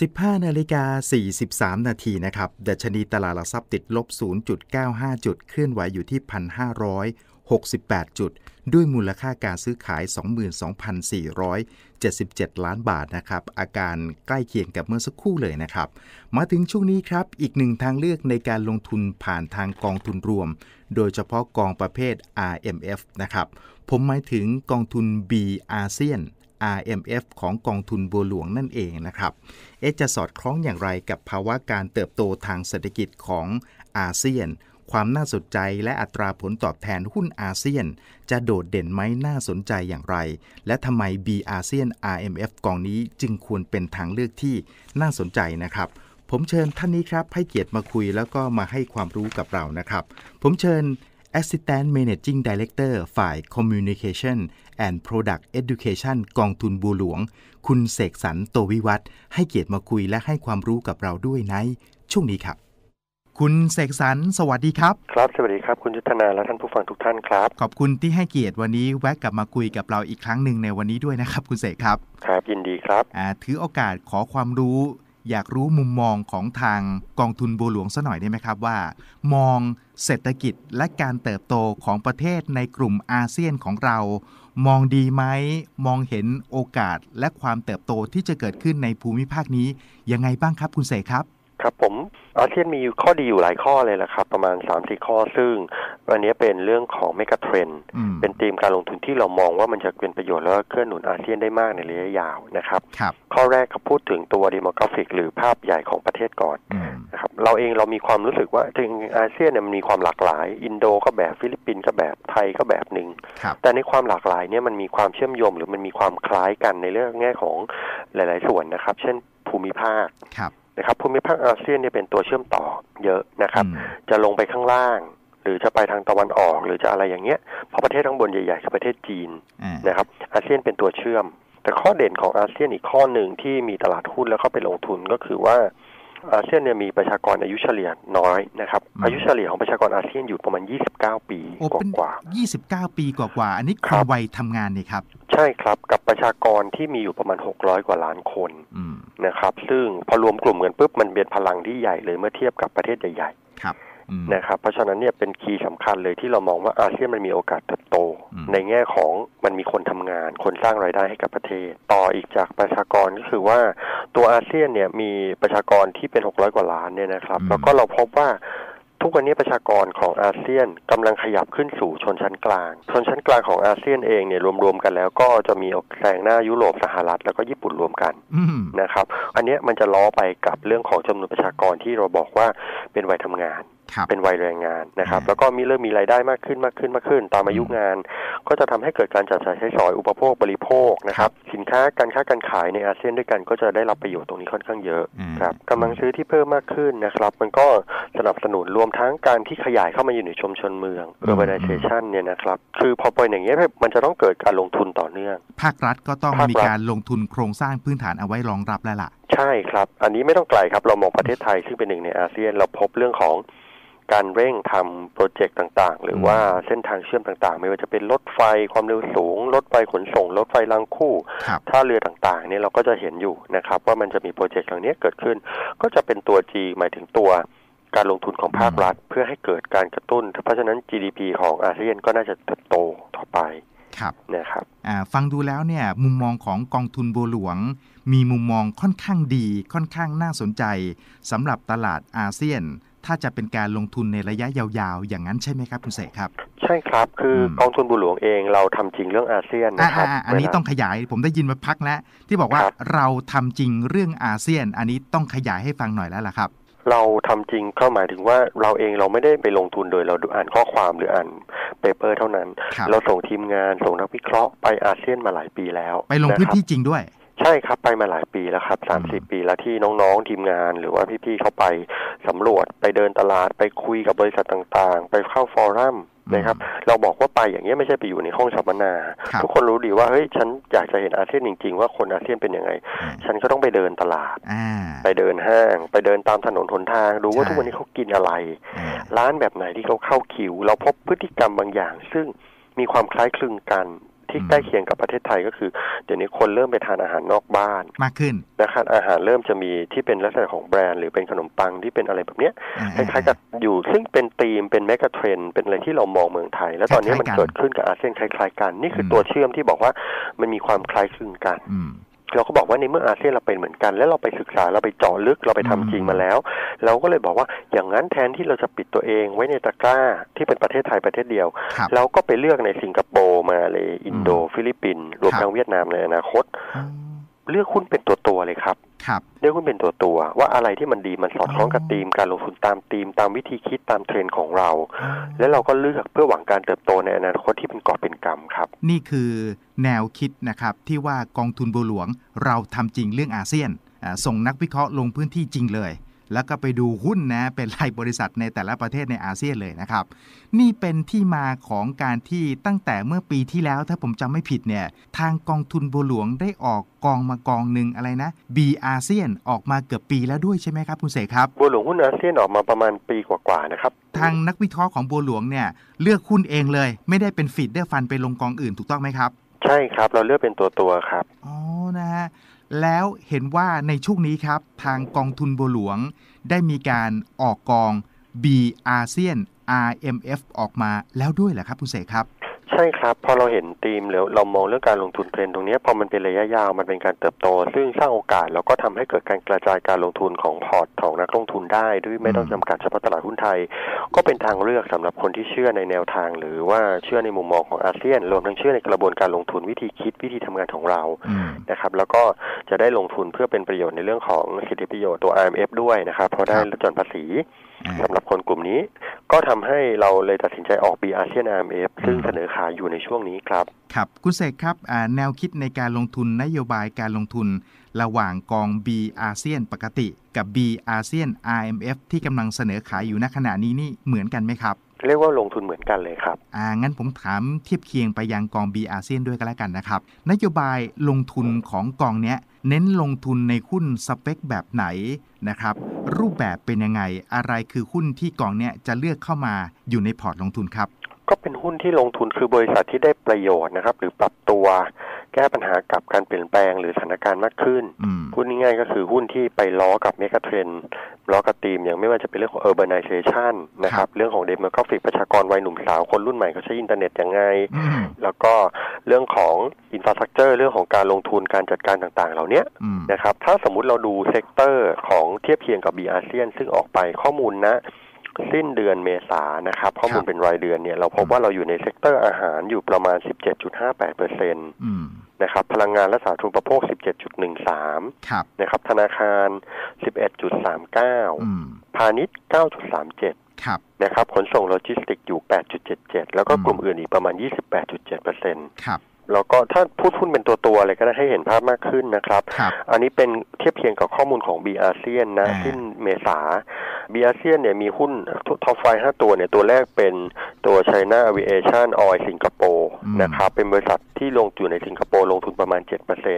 15นาฬิกา43 นาทีนะครับ ดัชนีตลาดหลักทรัพย์ติดลบ 0.95 จุด เคลื่อนไหวอยู่ที่ 1,568 จุด ด้วยมูลค่าการซื้อขาย 22,477 ล้านบาทนะครับ อาการใกล้เคียงกับเมื่อสักครู่เลยนะครับ มาถึงช่วงนี้ครับ อีกหนึ่งทางเลือกในการลงทุนผ่านทางกองทุนรวม โดยเฉพาะกองประเภท RMF นะครับ ผมหมายถึงกองทุน B อาเซียน RMF ของกองทุนบัวหลวงนั่นเองนะครับเอจะสอดคล้องอย่างไรกับภาวะการเติบโตทางเศรษฐกิจของอาเซียน ความน่าสนใจและอัตราผลตอบแทนหุ้นอาเซียน จะโดดเด่นไหมน่าสนใจอย่างไร และทำไม B อาเซียน RMF กองนี้จึงควรเป็นทางเลือกที่น่าสนใจนะครับผมเชิญท่านนี้ครับ ให้เกียรติมาคุยแล้วก็มาให้ความรู้กับเรานะครับ ผมเชิญ Assistant Managing Director ฝ่าย Communication and Product Education กองทุนบัวหลวง คุณเสกสรรโตวิวัฒน์ให้เกียรติมาคุยและให้ความรู้กับเราด้วยในช่วงนี้ครับ คุณเสกสรรสวัสดีครับ ครับ สวัสดีครับ คุณยุทธนาและท่านผู้ฟังทุกท่านครับ ขอบคุณที่ให้เกียรติวันนี้แวะกลับมาคุยกับเราอีกครั้งหนึ่งในวันนี้ด้วยนะครับ คุณเสกครับ ครับยินดีครับอ่าถือโอกาสขอความรู้อยากรู้มุมมองของทางกองทุนบัวหลวงซะหน่อยได้ไหมครับว่า มองเศรษฐกิจและการเติบโตของประเทศในกลุ่มอาเซียนของเรามองดีไหมมองเห็นโอกาสและความเติบโตที่จะเกิดขึ้นในภูมิภาคนี้ยังไงบ้างครับคุณเสกครับ ครับผมอาเซียนมีข้อดีอยู่หลายข้อเลยแหละครับ ประมาณ3าสี่ข้อซึ่งอันนี้เป็นเรื่องของเมกะเทรนอืมเป็นธีมการลงทุนที่เรามองว่ามันจะเป็นประโยชน์แล้วก็เคลื่อนหนุนอาเซียนได้มากในระยะยาวนะครับครับข้อแรกเขาพูดถึงตัวดิโมกราฟิก หรือภาพใหญ่ของประเทศก่อนอืมนะครับเราเองเรามีความรู้สึกว่าถึงอาเซียนเนี่ยมันมีความหลากหลาย อินโดก็แบบฟิลิปปินส์ก็แบบไทยก็แบบหนึ่งครับแต่ในความหลากหลายเนี่ยมันมีความเชื่อมโยงหรือมันมีความคล้ายกันในเรื่องแง่ของหลาย ๆ ส่วนนะครับ เช่นภูมิภาคครับ นะครับภูมิภาคอาเซียนเนี่ยเป็นตัวเชื่อมต่อเยอะนะครับอืมจะลงไปข้างล่าง หรือจะไปทางตะวันออก หรือจะอะไรอย่างเงี้ยเพราะประเทศข้างบนใหญ่ๆคือประเทศจีนอ่านะครับ อาเซียนเป็นตัวเชื่อม แต่ข้อเด่นของอาเซียนอีกข้อหนึ่งที่มีตลาดหุ้นแล้วเข้าไปลงทุนก็คือว่า อาเซียนเนี่ยมีประชากรอายุเฉลี่ยน้อยนะครับอายุเฉลี่ยของประชากรอาเซียนอยู่ประมาณ 29 ปีโอ้เป็นกว่าๆ29 ปีกว่าๆอันนี้ครัคือบวัยทำงานนี่ครับ ใช่ครับกับประชากรที่มีอยู่ประมาณ 600 กว่าล้านคนอืมนะครับ ซึ่งพอรวมกลุ่มกันปุ๊บมันเป็นพลังที่ใหญ่เลยเมื่อเทียบกับประเทศใหญ่ครับอืมๆ นะครับเพราะฉะนั้นเนี่ยเป็นคีย์สำคัญเลยที่เรามองว่าอาเซียนมันมีโอกาสเติบโตอืมในแง่ของมันมีคนทำงาน คนสร้างรายได้ให้กับประเทศ ต่ออีกจากประชากรก็คือว่าตัวอาเซียนเนี่ยมีประชากรที่เป็น 600 กว่าล้านเนี่ยนะครับแล้วก็เราพบว่าทุกวันนี้ประชากรของอาเซียนกำลังขยับขึ้นสู่ชนชั้นกลาง ชนชั้นกลางของอาเซียนเองเนี่ยรวมๆกันแล้วก็จะมีแซงหน้ายุโรปสหรัฐแล้วก็ญี่ปุ่นรวมกันอืมนะครับ อันเนี้ยมันจะล้อไปกับเรื่องของจำนวนประชากรที่เราบอกว่าเป็นวัยทำงานครับ เป็นวัยแรงงานนะครับอืมแล้วก็มีเริ่มมีรายได้มากขึ้นมากขึ้นมากขึ้น ตามอายุงาน ก็จะทำให้เกิดการจัดจ่ายใช้สอยอุปโภคบริโภคนะครับสินค้าการค้าการขายในอาเซียนด้วยกันก็จะได้รับประโยชน์ตรงนี้ค่อนข้างเยอะอืมครับกำลังซื้อที่เพิ่มมากขึ้นนะครับ มันก็สนับสนุนรวมทั้งการที่ขยายเข้ามาอยู่ในชุมชนเมือง urbanization เนี่ยนะครับ คือพอเป็นอย่างนี้ยมันจะต้องเกิดการลงทุนต่อเนื่อง ภาครัฐก็ต้องภาครัฐมีการลงทุนโครงสร้างพื้นฐานเอาไว้รองรับแล้วล่ะ ใช่ครับ อันนี้ไม่ต้องไกลครับ เรามองประเทศไทยซึ่งเป็นหนึ่งในอาเซียน เราพบเรื่องของ การเร่งทำโปรเจกต์ต่างๆ หรือว่าเส้นทางเชื่อมต่างๆ ไม่ว่าจะเป็นรถไฟความเร็วสูง รถไฟขนส่ง รถไฟรางคู่ครับท่าเรือต่างๆเนี่ยเราก็จะเห็นอยู่นะครับว่ามันจะมีโปรเจกต์เหล่านี้เกิดขึ้น ก็จะเป็นตัว G หมายถึงตัวการลงทุนของภาครัฐ เพื่อให้เกิดการกระตุ้น เพราะฉะนั้น GDP ของอาเซียนก็น่าจะเติบโตต่อไปครับนะครับอ่าฟังดูแล้วเนี่ยมุมมองของกองทุนบัวหลวง มีมุมมองค่อนข้างดีค่อนข้างน่าสนใจสำหรับตลาดอาเซียน ถ้าจะเป็นการลงทุนในระยะยาวๆ อย่างนั้นใช่ไหมครับคุณเสกครับ ใช่ครับคืออมกองทุนบุหลวงเองเราทำจริงเรื่องอาเซียนอ่านะครับอ่าอันนี้เวลาต้องขยายผมได้ยินมาพักแล้ว ที่บอกว่าครับเราทำจริงเรื่องอาเซียน อันนี้ต้องขยายให้ฟังหน่อยแล้วล่ะครับเราทำจริงก็หมายถึงว่าเราเองเราไม่ได้ไปลงทุนโดยเราดูอ่านข้อความหรืออ่านเปเปอร์เท่านั้นครับเราส่งทีมงานส่งนักวิเคราะห์ไปอาเซียนมาหลายปีแล้ว ไปลงพื้นนะครับที่จริงด้วย ใช่ครับไปมาหลายปีแล้วครับสามสี่ปีแล้วที่น้องๆทีมงานหรือว่าพี่ๆเข้าไปสำรวจไปเดินตลาดไปคุยกับบริษัทต่างๆ ไปเข้าฟอรัมนะครับเราบอกว่าไปอย่างนี้ยไม่ใช่ไปอยู่ในห้องสัมมนาครับทุกคนรู้ดีว่าเฮ้ยฉันอยากจะเห็นอาเซียนจริง ๆ ว่าคนอาเซียนเป็นยังไงอ่าฉันก็ต้องไปเดินตลาดอ่าไปเดินห้าง ไปเดินตามถนนหนทางดูว่าใช่ทุกวันนี้เขากินอะไรอ่าร้านแบบไหนที่เขาเข้าคิว เราพบพฤติกรรมบางอย่าง ซึ่งมีความคล้ายคลึงกัน ที่ใกล้เคียงกับประเทศไทยก็คือ เดี๋ยวนี้คนเริ่มไปทานอาหารนอกบ้านมากขึ้นนะครับอาหารเริ่มจะมีที่เป็นลักษณะของแบรนด์หรือเป็นขนมปังที่เป็นอะไรแบบเนี้ยอ่คล้ายๆกับอยู่ซึ่งเป็นธีมเป็นแมกะเทรนเป็นอะไรที่เรามองเมืองไทย แล้วตอนนี้มันคล้ายๆกันเกิดขึ้นกับอาเซียนคล้าย ๆ กัน นี่คืออมตัวเชื่อมที่บอกว่ามันมีความคล้ายคลึงกันอืม เราก็บอกว่าในเมื่ออาเซียนเราเป็นเหมือนกัน แล้วเราไปศึกษาเราไปเจาะลึกเราไปทำอืมจริงมาแล้ว เราก็เลยบอกว่าอย่างนั้นแทนที่เราจะปิดตัวเองไว้ในตะกร้าที่เป็นประเทศไทยประเทศเดียวครับเราก็ไปเลือกในสิงคโปร์มาเลยอินโดฟิลิปปินส์รวมครับทั้งเวียดนามในอนาคตอ๋อ เลือกหุ้นเป็นตัวตัวๆเลยครับครับเรียกหุ้นเป็นตัวตัวๆว่าอะไรที่มันดีมันสอดคล้องกับอ๋อธีมการลงทุนตามธีมตามวิธีคิดตามเทรนด์ของเราอ๋อแล้วเราก็เลือกเพื่อหวังการเติบโตในอนาคตที่เป็นกอบเป็นกำครับ นี่คือแนวคิดนะครับที่ว่ากองทุนบัวหลวงเราทำจริงเรื่องอาเซียนอ่าส่งนักวิเคราะห์ลงพื้นที่จริงเลย แล้วก็ไปดูหุ้นนะเป็นรายบริษัทในแต่ละประเทศในอาเซียนเลยนะครับ นี่เป็นที่มาของการที่ตั้งแต่เมื่อปีที่แล้วถ้าผมจำไม่ผิดเนี่ยทางกองทุนบัวหลวงได้ออกกองมากองหนึ่งอะไรนะ B อาเซียนออกมาเกือบปีแล้วด้วยใช่ไหมครับคุณเสกครับบัวหลวงหุ้นอาเซียนออกมาประมาณปีกว่าๆนะครับทางนักวิเคราะห์ของบัวหลวงเนี่ยเลือกหุ้นเองเลย ไม่ได้เป็นฟีดเดอร์ฟันไปลงกองอื่นถูกต้องไหมครับใช่ครับ เราเลือกเป็นตัวตัวๆครับ อ๋อนะฮะ แล้วเห็นว่าในช่วงนี้ครับ ทางกองทุนบัวหลวง ได้มีการออกกอง B อาเซียน RMF ออกมาแล้วด้วยเหรอครับคุณเสกครับ ใช่ครับ พอเราเห็นธีมแล้วเรามองเรื่องการลงทุนเทรนด์ตรงนี้พอมันเป็นระยะยาวมันเป็นการเติบโต ซึ่งสร้างโอกาสแล้วก็ทำให้เกิดการกระจายการลงทุนของพอร์ตของนักลงทุนได้ด้วยไม่ต้องอืมจำกัดเฉพาะตลาดหุ้นไทย ก็เป็นทางเลือกสำหรับคนที่เชื่อในแนวทาง หรือว่าเชื่อในมุมมองของอาเซียน รวมทั้งเชื่อในกระบวนการลงทุนวิธีคิดวิธีทำงานของเรานะครับแล้วก็จะได้ลงทุนเพื่อเป็นประโยชน์ในเรื่องของสิทธิประโยชน์ตัว IMF ด้วยนะครับเพราะได้ลดหย่อนภาษี สำหรับคนกลุ่มนี้ ก็ทำให้เราเลยตัดสินใจออก B อาเซียน IMF ซึ่งอืมเสนอขายอยู่ในช่วงนี้ครับ ครับ คุณเสกครับอ่าแนวคิดในการลงทุนนโยบายการลงทุน ระหว่างกอง B อาเซียนปกติ กับ B อาเซียน RMF ที่กำลังเสนอขายอยู่ณขณะนี้นี่เหมือนกันไหมครับ เรียกว่าลงทุนเหมือนกันเลยครับ อ่า งั้นผมถามเทียบเคียงไปยังกอง B อาเซียนด้วยก็แล้วกันนะครับ นโยบายลงทุนของกองเนี้ยเน้นลงทุนในหุ้นสเปคแบบไหนนะครับ รูปแบบเป็นยังไง อะไรคือหุ้นที่กองเนี้ยจะเลือกเข้ามาอยู่ในพอร์ตลงทุนครับ ก็เป็นหุ้นที่ลงทุนคือบริษัทที่ได้ประโยชน์นะครับ หรือปรับตัว แก้ปัญหากับการเปลี่ยนแปลงหรือสถานการณ์มากขึ้นอืมพูดง่ายๆก็คือหุ้นที่ไปล้อกับเมกะเทรนล้อกับธีมอย่างไม่ว่าจะเป็นเรื่องของ urbanization นะคครัรับบเรื่องของ demographic ประชากรวัยหนุ่มสาวคนรุ่นใหม่เขาใช้อินเทอร์เน็ตยังไงอืมแล้วก็เรื่องของอินฟ a าสตรักเจอร์เรื่องของการลงทุนการจัดการต่างๆ เหล่าเนี้ยอืมนะครับ ถ้าสมมุติเราดูเซกเตอร์ของเทียบเคียงกับ B อาเซียนซึ่งออกไปข้อมูลนะ สิ้นเดือนเมษานะครับข้อมูลเป็นรายเดือนเนี่ยเราพบว่าเราอยู่ในเซกเตอร์อาหารอยู่ประมาณ 17.58เปอร์เซ็นต์อืมนะครับพลังงานและสาธารณูปโภค 17.13ครับนะครับธนาคาร 11.39อืมพาณิชย์ 9.37ครับนะครับขนส่งโลจิสติกส์อยู่ 8.77 แล้วก็อืมกลุ่มอื่นอีกประมาณ 28.7เปอร์เซ็นต์ครับ แล้วก็ถ้าพูดหุ้นเป็นตัวตัวๆอะไรก็ได้ให้เห็นภาพมากขึ้นนะครับครับ อันนี้เป็นเทียบเคียงกับข้อมูลของ B อาเซียนนะอ่าสิ้นเมษา B อาเซียนเนี่ยมีหุ้นท็อปไฟห้าตัวเนี่ยตัวแรกเป็นตัว China Aviation Oil สิงคโปร์ นะครับเป็นบริษัทที่ลงอยู่ในสิงคโปร์ลงทุนประมาณ7%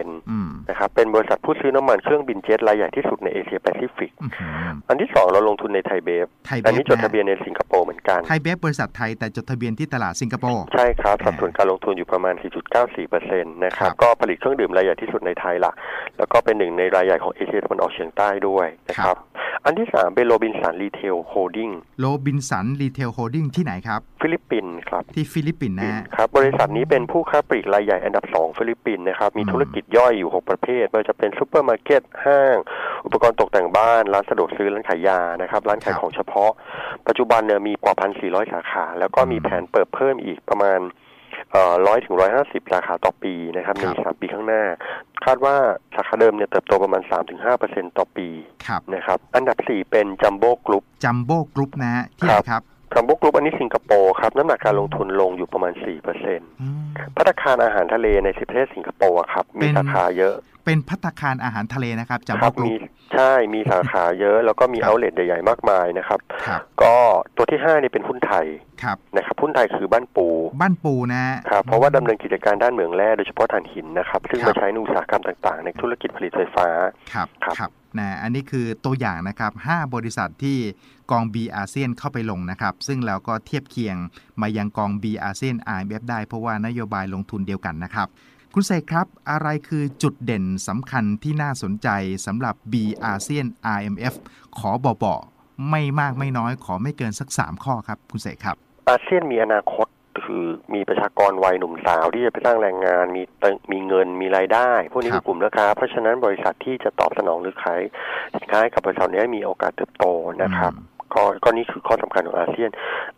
นอืมะครับเป็นบริษัทผู้ซื้อน้ำมันเครื่องบินเจ็ตรายใหญ่ที่สุดในเอเชียแปซิฟิกอื้อหืออันที่สองเราลงทุนในไทยเบฟไทยเบอันฟนี้จดทะเบียนในสิงคโปร์เหมือนกันไทยเบฟบริษัทไทยแต่จดทะเบียนที่ตลาดสิงคโปร์ใช่ครับอ่าสัดส่วนการลงทุนอยู่ประมาณ 4.94%นะครับครับก็ผลิตเครื่องดื่มรายใหญ่ที่สุดในไทยละแล้วก็เป็นหนึ่งในรายใหญ่ของเอเชียตะวันออกเฉียงใต้ด้วยนะคครัรับบอันที่สามเป็นโรบินสันรีเทลโฮลดิ้งโรบินสันรีเทลโฮดดิ้งที่ไหนครับ ฟิลิปปินส์ครับ ที่ฟิลิปปินส์นะฮะครับบริษัทนี้เป็นผู้ค้าปลีกรายใหญ่อันดับสองฟิลิปปินส์นะครับ มีอืมธุรกิจย่อยอยู่ 6 ประเภทไม่ว่าจะเป็นซูเปอร์มาร์เก็ต ห้าง อุปกรณ์ตกแต่งบ้าน ร้านสะดวกซื้อ ร้านขายยา นะครับ ร้านขายของเฉพาะ ปัจจุบันเนี่ยมีกว่า 1,400 สาขา แล้วก็มีแผนเปิดเพิ่มอีกประมาณเอ่อร้อยถึงร้อยห้าสิบสาขาต่อปีนะครับในสามปีข้างหน้า คาดว่าสาขาเดิมเนี่ยเติบโตประมาณ3-5%ต่อปีครับนะครับ อันดับ4เป็นจัมโบ้กรุ๊ปจัมโบ้กรุ๊ปนะฮะที่ไหนครับ จัมโบ้กรุ๊ปอันนี้สิงคโปร์ครับน้ำหนักการลงทุนลงอยู่ประมาณ4%อืมพัตตาคารอาหารทะเลในสิบประเทศสิงคโปร์อะครับมีเป็นสาขาเยอะเป็นพัตตาคารอาหารทะเลนะครับจัมคโบ้รับกรุ๊มีปใช่มีสาขาเยอะแล้วก็มีครับเอาเลทใหญ่ๆมากมายนะครับครับ ก็ตัวที่ห้านี่เป็นหุ้นไทยครับนะครับหุ้นไทยคือบ้านปู บ้านปูนะครับเพราะว่าดำเนินกิจการด้านเหมืองแร่โดยเฉพาะถ่านหินนะครับ ซึ่งครับมาใช้ในอุตสาหกรรมต่างๆ ในธุรกิจผลิตไฟฟ้าครับครับครับ นะอันนี้คือตัวอย่างนะครับ 5 บริษัทที่กอง B อาเซียนเข้าไปลงนะครับ ซึ่งเราก็เทียบเคียงมายังกอง B อาเซียน IMF ได้เพราะว่านโยบายลงทุนเดียวกันนะครับ คุณเสกครับ อะไรคือจุดเด่นสำคัญที่น่าสนใจสำหรับ B อาเซียน IMF ขอบอกๆไม่มากไม่น้อยขอไม่เกินสัก 3 ข้อครับ คุณเสกครับอาเซียนมีอนาคต คือมีประชากรวัยหนุ่มสาวที่จะไปสร้างแรงงาน มีเติมีเงินมีรายได้ พวกนี้ครัคืบอกลุ่มลูกค้า เพราะฉะนั้นบริษัทที่จะตอบสนองหรือขายสินค้าให้กับบริษัทนี้มีโอกาสเติบโตนะครับอืมก็ก็นี่คือข้อสำคัญของอาเซียน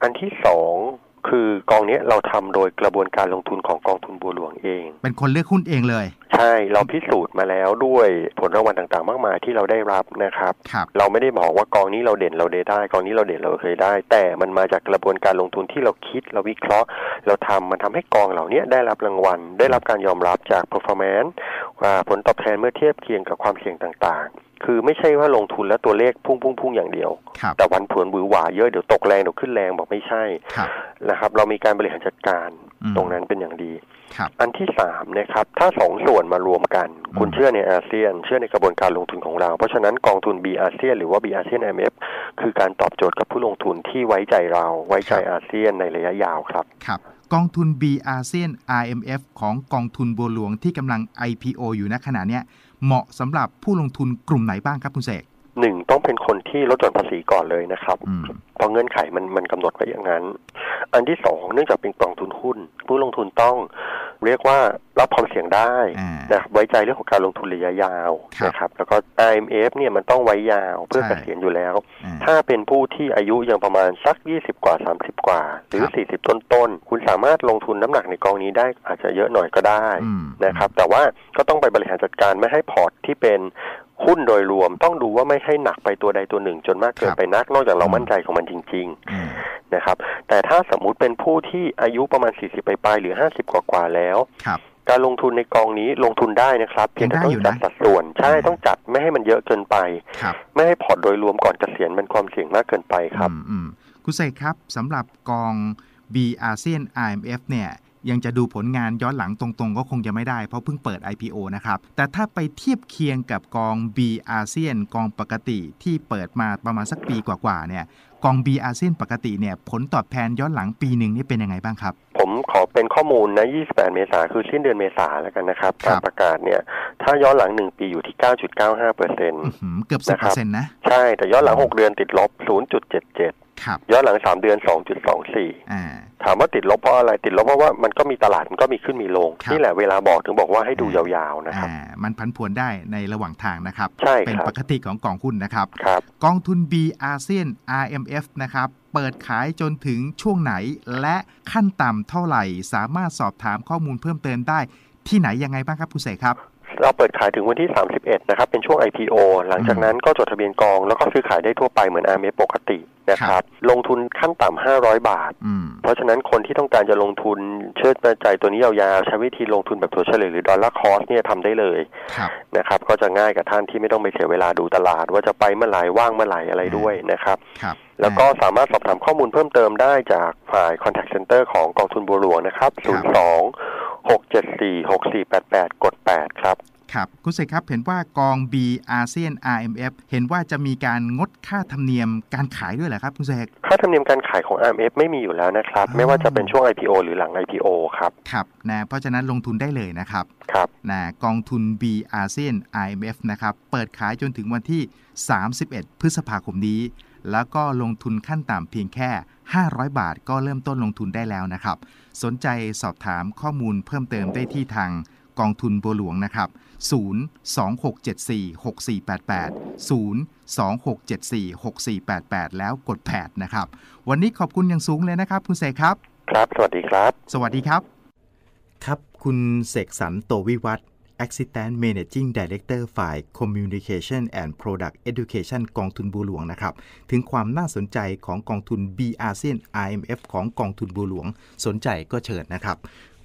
อันที่สอง คือกองเนี้ยเราทำโดยกระบวนการลงทุนของกองทุนบัวหลวงเอง เป็นคนเลือกหุ้นเองเลย ใช่เราพิสูจน์มาแล้วด้วยผลรางวัลต่างๆ มากมายที่เราได้รับนะครับครับเราไม่ได้บอกว่ากองนี้เราเด่นเราเดได้กองนี้เราเด่นเราเคยได้ แต่มันมาจากกระบวนการลงทุนที่เราคิดเราวิเคราะห์ เราทำมันทำให้กองเหล่านี้ได้รับรางวัล ได้รับการยอมรับจาก performance ว่าผลตอบแทนเมื่อเทียบเคียงกับความเสี่ยงต่างๆ คือไม่ใช่ว่าลงทุนแล้วตัวเลขพุ่งพุ่งพุ่งอย่างเดียวครับแต่วันผวนบือหวาเยอะเดี๋ยวตกแรงเดี๋ยวขึ้นแรงบอกไม่ใช่ครับนะครับ เรามีการบริหารจัดการอืมตรงนั้นเป็นอย่างดีครับอันที่สามนะครับ ถ้าสองส่วนมารวมกันอืมคุณเชื่อในอาเซียน เชื่อในกระบวนการลงทุนของเรา เพราะฉะนั้นกองทุน B อาเซียนหรือว่า B อาเซียน IMF คือการตอบโจทย์กับผู้ลงทุนที่ไว้ใจเรา ไว้ใจอาเซียนในระยะยาวครับครับกองทุน B อาเซียน IMF ของกองทุนบัวหลวงที่กำลัง IPO อยู่ณขณะเนี้ย เหมาะสำหรับผู้ลงทุนกลุ่มไหนบ้างครับคุณเสกหนึ่งต้องเป็นคนที่ลดหย่อนภาษีก่อนเลยนะครับอืมเพ ราะเงื่อนไขมันมันกำหนดไว้อย่างนั้น อันที่สองเนื่องจากเป็นกองทุนหุ้น ผู้ลงทุนต้องเรียกว่ารับความเสี่ยงได้อ่านะครับไว้ใจเรื่องของการลงทุนระยะยาวครับนะครับแล้วก็ IMF เนี่ยมันต้องไว้ยาวเพื่อใช่เกษียณอยู่แล้วอ่าถ้าเป็นผู้ที่อายุยังประมาณสัก 20 กว่า 30 กว่า หรือครับ40 ต้นๆคุณสามารถลงทุนน้ำหนักในกองนี้ได้อาจจะเยอะหน่อยก็ได้อืมนะครับแต่ว่าก็ต้องไปบริหารจัดการไม่ให้พอร์ตที่เป็นหุ้นโดยรวมต้องดูว่าไม่ให้หนักไปตัวใดตัวหนึ่งจนมากเกินไปนักนอกจากเรามั่นใจของมันจริงอืมๆนะครับ แต่ถ้าสมมุติเป็นผู้ที่อายุประมาณ 40 ไปปลายๆหรือ 50 กว่าๆแล้วครับการลงทุนในกองนี้ลงทุนได้นะครับเพียงแต่ต้องยังได้อยู่นะจัดสัดส่วนใช่อืมต้องจัดไม่ให้มันเยอะเกินไปครับไม่ให้พอร์ตโดยรวมก่อนเกษียณมันความเสี่ยงมากเกินไปครับอืมอืมคุณเสกครับสำหรับกอง B อาเซียน IMF เนี่ย ยังจะดูผลงานย้อนหลังตรงๆ ก็คงจะไม่ได้เพราะเพิ่งเปิด IPO นะครับ แต่ถ้าไปเทียบเคียงกับกอง B อาเซียนกองปกติที่เปิดมาประมาณสักปีกว่าๆเนี่ยกอง B อาเซียนปกติเนี่ยผลตอบแทนย้อนหลังปีหนึ่งนี่เป็นยังไงบ้างครับ ผมขอเป็น ข้อมูลนะ 28 เมษาคือสิ้นเดือนเมษาแล้วกันนะครับครับการประกาศเนี่ย ถ้าย้อนหลัง 1 ปีอยู่ที่ 9.95เปอร์เซ็นต์อื้อหือเกือบนะครับ10%นะ ใช่ แต่ย้อนหลัง 6 เดือนติดลบ 0.77ครับย้อนหลัง 3 เดือน 2.24อ่าถามว่าติดลบเพราะอะไร ติดลบเพราะว่ามันก็มีตลาดมันก็มีขึ้นมีลงครับนี่แหละเวลาบอกถึงบอกว่าให้ดูยาวๆนะครับอ่ามันพันผวนได้ในระหว่างทางนะครับ ใช่เป็นครับปกติของกองหุ้นนะครับครับ กองทุน B อาเซียน RMF นะครับ เปิดขายจนถึงช่วงไหนและขั้นต่ำเท่าไหร่สาามารถสอบถามข้อมูลเพิ่มเติมได้ที่ไหนยังไงบ้างครับคุณเสกครับ เราเปิดขายถึงวันที่ 31 นะครับ เป็นช่วง IPO หลังจากนั้นก็จดทะเบียนกอง แล้วก็ซื้อขายได้ทั่วไปเหมือน RMF ปกตินะครับ ลงทุนขั้นต่ำ500 บาทอืมเพราะฉะนั้นคนที่ต้องการจะลงทุนเชิดใจตัวนี้ยาวๆใช้วิธีลงทุนแบบถัวเฉลี่ยหรือดอลลาร์คอสเนี่ยทำได้เลยครับนะครับ ก็จะง่ายกับท่านที่ไม่ต้องไปเสียเวลาดูตลาด ว่าจะไปเมื่อไหร่ว่างเมื่อไหร่อะไรด้วยนะครับครับแล้วก็สามารถสอบถามข้อมูลเพิ่มเติมได้จากฝ่าย Contact Center ของกองทุนบัวหลวงนะครับ 02 674 6488 กด 8 ครับ ครับคุณเสกครับเห็นว่ากอง B อาเซียน RMF เห็นว่าจะมีการงดค่าธรรมเนียมการขายด้วยเหรอครับคุณเสกค่าธรรมเนียมการขายของ RMF ไม่มีอยู่แล้วนะครับอ๋อไม่ว่าจะเป็นช่วง IPO หรือหลัง IPO ครับ ครับนะเพราะฉะนั้นลงทุนได้เลยนะครับครับนะกองทุน B อาเซียน IMF นะครับเปิดขายจนถึงวันที่ 31 พฤษภาคมนี้ แล้วก็ลงทุนขั้นต่ำเพียงแค่ 500 บาทก็เริ่มต้นลงทุนได้แล้วนะครับ สนใจสอบถามข้อมูลเพิ่มเติมได้ที่ทางกองทุนบัวหลวงนะครับ 026746488 026746488 แล้วกด8นะครับ วันนี้ขอบคุณอย่างสูงเลยนะครับ คุณเสกครับ ครับ สวัสดีครับ สวัสดีครับ ครับ คุณเสกสรรโตวิวัฒน์ Assistant Managing Director ฝ่าย Communication and Product Education กองทุนบัวหลวงนะครับ ถึงความน่าสนใจของกองทุน B ASEAN IMF ของกองทุนบัวหลวง สนใจก็เชิญนะครับ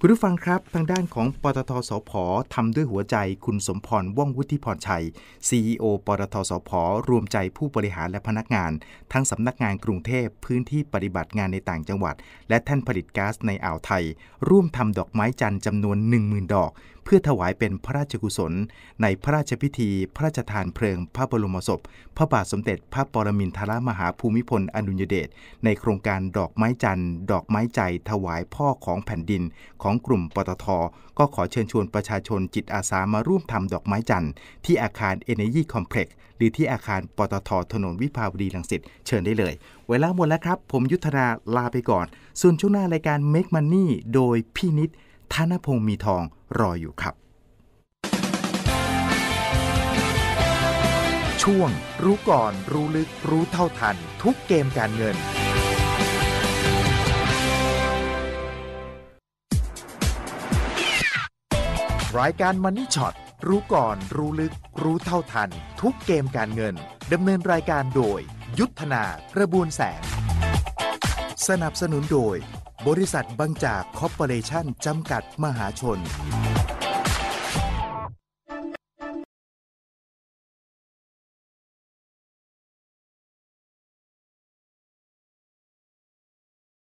คุณผู้ฟังครับ ทางด้านของปตทสพทำด้วยหัวใจคุณสมพรว่องวุฒิพรชัย CEO ปตทสพรวมใจผู้บริหารและพนักงาน ทั้งสำนักงานกรุงเทพพื้นที่ปฏิบัติงานในต่างจังหวัด และท่านผลิตก๊าซในอ่าวไทย ร่วมทำดอกไม้จันทร์จำนวน 10,000 ดอกเพื่อถวายเป็นพระราชกุศล ในพระราชพิธี พระราชทานเพลิงพระบรมศพ พระบาทสมเด็จพระปรมินทรมหาภูมิพลอดุลยเดชในโครงการดอกไม้จันทร์ ดอกไม้ใจ ถวายพ่อของแผ่นดิน ของกลุ่มปตท ก็ขอเชิญชวนประชาชนจิตอาสามาร่วมทำดอกไม้จันทร์ที่อาคาร Energy Complex หรือที่อาคารปตทถนนวิภาวดีรังสิตเชิญได้เลย เวลาหมดแล้วครับ ผมยุทธนาลาไปก่อน ส่วนช่วงหน้ารายการ Make Money โดยพี่นิด ธนพงศ์มีทองรออยู่ครับ ช่วง รู้ก่อนรู้ลึกรู้เท่าทัน ทุกเกมการเงินรายการ Money Shot รู้ก่อน รู้ลึก รู้เท่าทัน ทุกเกมการเงิน ดำเนินรายการโดย ยุทธนากระบวนแสง สนับสนุนโดย บริษัทบางจากคอร์ปอเรชั่นจำกัดมหาชน